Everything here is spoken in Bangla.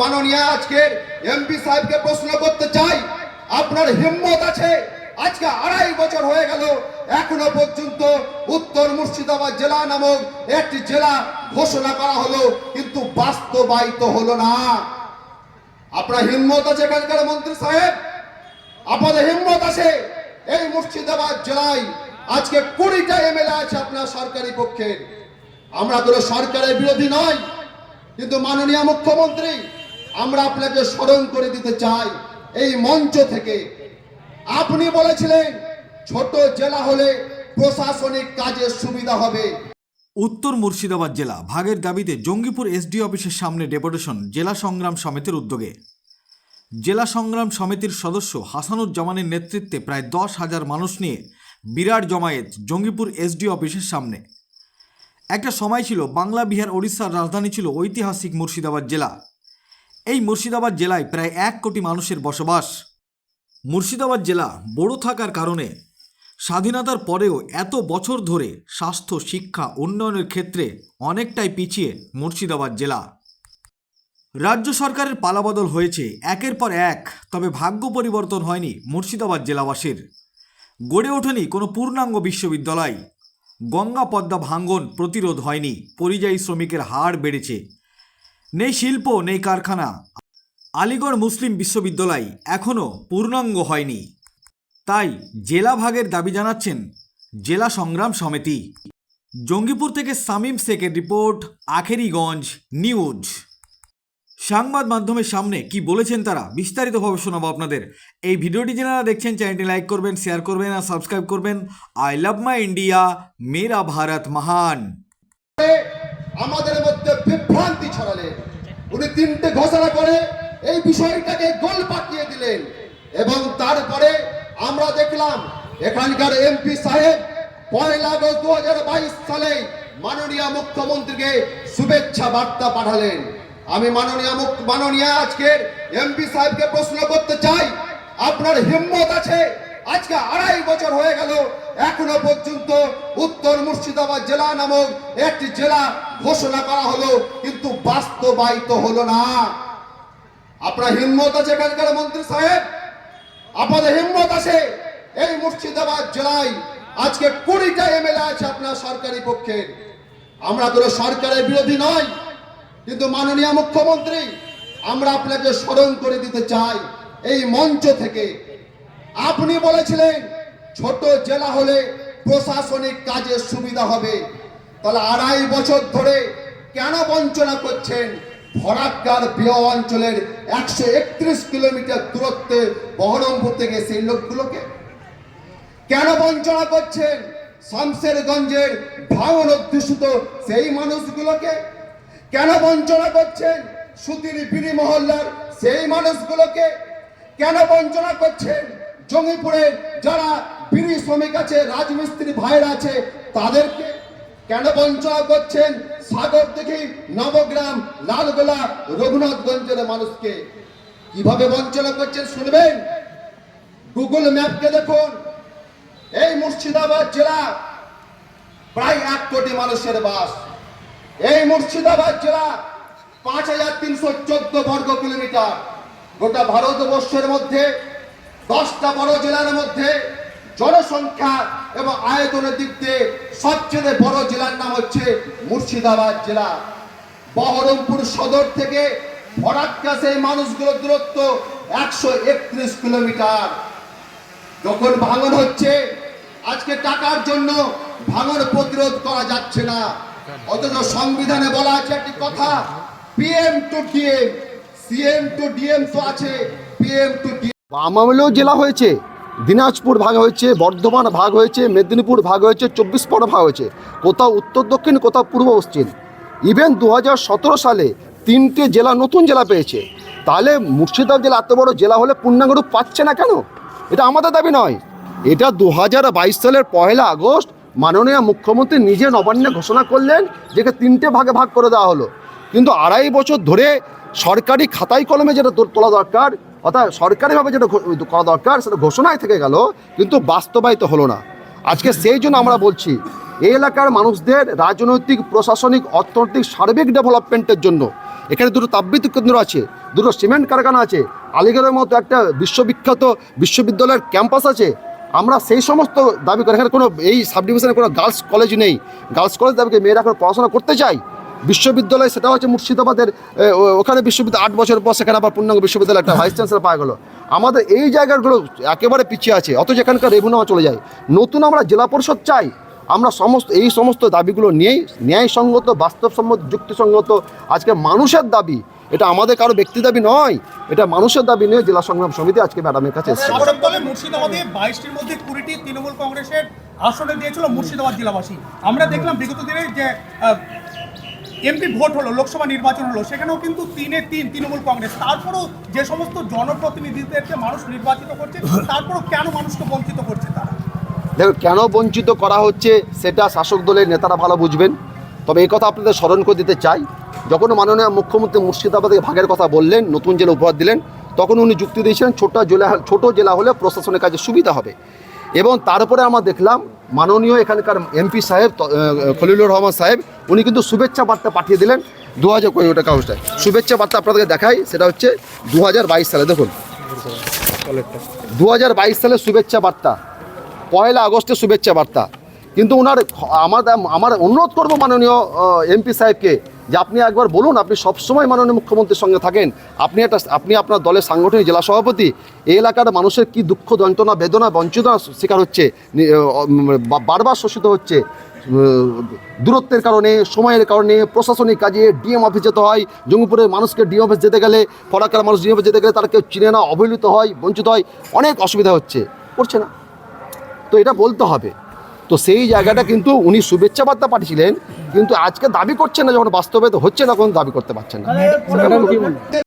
মাননীয় আজকের এমপি সাহেবকে প্রশ্ন করতে চাই। আপনার হিম্মত আছে? আজকে আড়াই বছর হয়ে গেল, এখনও পর্যন্ত উত্তর মুর্শিদাবাদ জেলা নামক একটি জেলা ঘোষণা করা হলো, কিন্তু বাস্তবায়িত হলো না। আপনার হিম্মত আছে এখানকার মন্ত্রী সাহেব? আপনাদের হিম্মত আছে? এই মুর্শিদাবাদ জেলায় আজকে কুড়িটা এমএলএ আছে আপনার সরকারি পক্ষের আমরা কোনো সরকারের বিরোধী নয়। কিন্তু মাননীয় মুখ্যমন্ত্রী, আমরা আপনাকে স্মরণ করে দিতে চাই এই মঞ্চ থেকে। আপনি বলেছিলেন, ছোট জেলা হলে প্রশাসনিক কাজের সুবিধা হবে। উত্তর মুর্শিদাবাদ জেলা ভাগের দাবিতে জঙ্গিপুর এসডি অফিসের সামনে ডেপুটেশন জেলা সংগ্রাম সমিতির উদ্যোগে। জেলা সংগ্রাম সমিতির সদস্য হাসানুজ্জামানের নেতৃত্বে প্রায় দশ হাজার মানুষ নিয়ে বিরাট জমায়েত জঙ্গিপুর এসডি অফিসের সামনে। একটা সময় ছিল বাংলা, বিহার, ওড়িশার রাজধানী ছিল ঐতিহাসিক মুর্শিদাবাদ জেলা। এই মুর্শিদাবাদ জেলায় প্রায় এক কোটি মানুষের বসবাস। মুর্শিদাবাদ জেলা বড় থাকার কারণে স্বাধীনতার পরেও এত বছর ধরে স্বাস্থ্য, শিক্ষা, উন্নয়নের ক্ষেত্রে অনেকটাই পিছিয়ে মুর্শিদাবাদ জেলা। রাজ্য সরকারের পালাবদল হয়েছে একের পর এক, তবে ভাগ্য পরিবর্তন হয়নি মুর্শিদাবাদ জেলাবাসীর। গড়ে ওঠেনি কোনো পূর্ণাঙ্গ বিশ্ববিদ্যালয়। গঙ্গা পদ্মা ভাঙ্গন প্রতিরোধ হয়নি, পরিযায়ী শ্রমিকের হার বেড়েছে। নেই শিল্প, নেই কারখানা। আলিগড় মুসলিম বিশ্ববিদ্যালয় এখনও পূর্ণাঙ্গ হয়নি। তাই জেলা ভাগের দাবি জানাচ্ছেন জেলা সংগ্রাম সমিতি। জঙ্গিপুর থেকে সামিম শেখের রিপোর্ট, আখেরিগঞ্জ নিউজ। সংবাদ মাধ্যমের সামনে কি বলেছেন তারা, বিস্তারিতভাবে শোনাবো আপনাদের। এই ভিডিওটি যারা দেখছেন, চ্যানেলটি লাইক করবেন, শেয়ার করবেন আর সাবস্ক্রাইব করবেন। আই লাভ মাই ইন্ডিয়া, মেরা ভারত মহান। আমাদের মধ্যে বিভ্রান্তি ছড়ালেন উনি তিনটে ঘোষণা করে এই বিষয়টাকে গোল পাকিয়ে দিলেন। এবং তারপরে আমরা দেখলাম, এখানকার এমপি সাহেব পয়লা আগস্ট দু হাজার বাইশ সালে মাননীয় মুখ্যমন্ত্রীকে শুভেচ্ছা বার্তা পাঠালেন। আমি মাননীয় মাননীয় আজকের এমপি সাহেবকে প্রশ্ন করতে চাই। আপনার হিম্মত আছে? আজকে আড়াই বছর হয়ে গেল, এখনও পর্যন্ত উত্তর মুর্শিদাবাদ জেলা নামক একটি জেলা ঘোষণা করা হলো, কিন্তু বাস্তবায়িত হলো না। আপনার হিম্মত আছে এখানকার মন্ত্রী সাহেব? আপনাদের হিম্মত আছে? এই মুর্শিদাবাদ জেলায় আজকে কুড়িটা এমএলএ আছে আপনার সরকারি পক্ষের আমরা কোনো সরকারের বিরোধী নয়। কিন্তু মাননীয় মুখ্যমন্ত্রী, আমরা আপনাকে স্মরণ করে দিতে চাই এই মঞ্চ থেকে। আপনি বলেছিলেন, ছোট জেলা হলে প্রশাসনিক কাজের সুবিধা হবে। তাহলে আড়াই বছর ধরে কেন বঞ্চনা করছেন? ফরাক্কার বিয় অঞ্চলের একশো একত্রিশ কিলোমিটার দূরত্বে বহরমপুর থেকে সেই লোকগুলোকে? কেন বঞ্চনা করছেন? শামশেরগঞ্জের ভাঙন অধ্যুষিত সেই মানুষগুলোকে? কেন বঞ্চনা করছেন? সুতির বিড়ি মহল্লার সেই মানুষগুলোকে কেন বঞ্চনা করছেন? জঙ্গিপুরে যারা বিড়ি শ্রমিক আছে, রাজমিস্ত্রি ভাইয়ের আছে, তাদেরকে কেন বঞ্চনা করছেন? সাগর থেকে নবগ্রাম, লালগোলা, রঘুনাথগঞ্জের মানুষকে কীভাবে বঞ্চনা করছেন শুনবেন? গুগল ম্যাপকে দেখুন। এই মুর্শিদাবাদ জেলা প্রায় এক কোটি মানুষের বাস। এই মুর্শিদাবাদ জেলা পাঁচ হাজার তিনশো চোদ্দ বর্গ কিলোমিটার। গোটা ভারতবর্ষের মধ্যে, দশটা বড় জেলার মধ্যে জনসংখ্যা এবং আয়তনের দিক দিয়ে সবচেয়ে বড় জেলার নাম হচ্ছে মুর্শিদাবাদ জেলা। বহরমপুর সদর থেকে ফরাক্কা সেই মানুষগুলোর দূরত্ব একশো একত্রিশ কিলোমিটার। যখন ভাঙন হচ্ছে, আজকে টাকার জন্য ভাঙন প্রতিরোধ করা যাচ্ছে না। অথচ সংবিধানে বলা আছে একটি কথা PM to DM CM to DM তো আছে পিএম টু ডিএম জেলা হয়েছে, দিনাজপুর ভাগ হয়েছে, বর্ধমান ভাগ হয়েছে, মেদিনীপুর ভাগ হয়েছে, চব্বিশ পরগনা ভাগ হয়েছে, কোথাও উত্তর, দক্ষিণ, কোথাও পূর্ব, পশ্চিম। ইভেন দু হাজার সতেরো সালে তিনটে জেলা নতুন জেলা পেয়েছে। তাহলে মুর্শিদাবাদ জেলা এত বড় জেলা হলে পূর্ণাঙ্গ রূপ পাচ্ছে না কেন? এটা আমাদের দাবি নয়। এটা দু হাজার বাইশ সালের পয়লা আগস্ট মাননীয় মুখ্যমন্ত্রী নিজে নবান্নে ঘোষণা করলেন যেটা তিনটে ভাগে ভাগ করে দেওয়া হলো। কিন্তু আড়াই বছর ধরে সরকারি খাতায় কলমে যেটা তোলা দরকার, অর্থাৎ সরকারিভাবে যেটা করা দরকার, সেটা ঘোষণায় থেকে গেল, কিন্তু বাস্তবায়িত হলো না। আজকে সেই জন্য আমরা বলছি, এই এলাকার মানুষদের রাজনৈতিক, প্রশাসনিক, অর্থনৈতিক, সার্বিক ডেভেলপমেন্টের জন্য। এখানে দুটো তাপবিদ্যুৎ কেন্দ্র আছে, দুটো সিমেন্ট কারখানা আছে, আলিগড়ের মতো একটা বিশ্ববিখ্যাত বিশ্ববিদ্যালয়ের ক্যাম্পাস আছে আমরা সেই সমস্ত দাবি করি, এখানে কোনো এই সাব ডিভিশনে কোনো গার্লস কলেজ নেই। গার্লস কলেজ দাবি মেয়েরা এখন পড়াশোনা করতে চাই বিশ্ববিদ্যালয়, সেটা হচ্ছে মুর্শিদাবাদের ওখানে বিশ্ববিদ্যালয়, আট বছর পর সেখানে আবার পূর্ণাঙ্গ বিশ্ববিদ্যালয় একটা ভাইস চ্যান্সেলর পাওয়া গেলো। আমাদের এই জায়গাগুলো একেবারে পিছিয়ে আছে, অথচ এখানকার রেভিনিউ চলে যায়। নতুন আমরা জেলা পরিষদ চাই আমরা সমস্ত, এই সমস্ত দাবিগুলো নিয়েই ন্যায়সঙ্গত, বাস্তবসম্মত, যুক্তিসঙ্গত, আজকে মানুষের দাবি, এটা আমাদের কারও ব্যক্তি দাবি নয়, এটা মানুষের দাবি নিয়ে, জেলা সংগ্রাম সমিতি আজকে ম্যাডামের কাছে এসেছে। বাইশটির মধ্যে কুড়িটি তৃণমূল কংগ্রেসের আসনে দিয়েছিল মুর্শিদাবাদ জেলাবাসী। আমরা দেখলাম বিগত দিনে যে এমপি ভোট হলো, লোকসভা নির্বাচন হলো, সেখানেও কিন্তু তিনে তিন তৃণমূল কংগ্রেস। তারপরেও যে সমস্ত জনপ্রতিনিধিদেরকে মানুষ নির্বাচিত করছে, তারপরেও কেন মানুষকে বঞ্চিত করছে তারা? দেখো, কেন বঞ্চিত করা হচ্ছে সেটা শাসক দলের নেতারা ভালো বুঝবেন। তবে এই কথা আপনাদের স্মরণ করে দিতে চাই, যখন মাননীয় মুখ্যমন্ত্রী মুর্শিদাবাদে ভাগের কথা বললেন, নতুন জেলা উপহার দিলেন, তখন উনি যুক্তি দিয়েছিলেন ছোট জেলা ছোট জেলা হলে প্রশাসনের কাজে সুবিধা হবে। এবং তারপরে আমরা দেখলাম, মাননীয় এখানকার এমপি সাহেব খলিলুর রহমান সাহেব, উনি কিন্তু শুভেচ্ছা বার্তা পাঠিয়ে দিলেন দু হাজার কই ওটা কাগজটায়। শুভেচ্ছা বার্তা আপনাদেরকে দেখাই, সেটা হচ্ছে দু হাজার বাইশ সালে, দেখুন। দু হাজার বাইশ সালে শুভেচ্ছা বার্তা। পয়লা আগস্টে শুভেচ্ছা বার্তা। কিন্তু ওনার আমার আমার অনুরোধ করব মাননীয় এমপি সাহেবকে যে আপনি একবার বলুন, আপনি সবসময় মাননীয় মুখ্যমন্ত্রীর সঙ্গে থাকেন। আপনি একটা, আপনি আপনার দলের সাংগঠনিক জেলা সভাপতি। এই এলাকার মানুষের কি দুঃখ, যন্ত্রণা, বেদনা, বঞ্চনার শিকার হচ্ছে বারবার শোষিত হচ্ছে দূরত্বের কারণে, সময়ের কারণে, প্রশাসনিক কাজে ডিএম অফিস যেতে হয়, জঙ্গিপুরের মানুষকে ডিএম অফিস যেতে গেলে ফরাকার মানুষ ডিএম অফিস যেতে গেলে তারা কেউ চিনে না, অবহেলিত হয়, বঞ্চিত হয়, অনেক অসুবিধা হচ্ছে। করছে না। তো এটা বলতে হবে। তো সেই জায়গাটা কিন্তু উনি শুভেচ্ছা বার্তা পাঠিয়েছিলেন, কিন্তু আজকে দাবি করছেন না, যখন বাস্তবে তো হচ্ছে না কোনো দাবি করতে পারছেন না।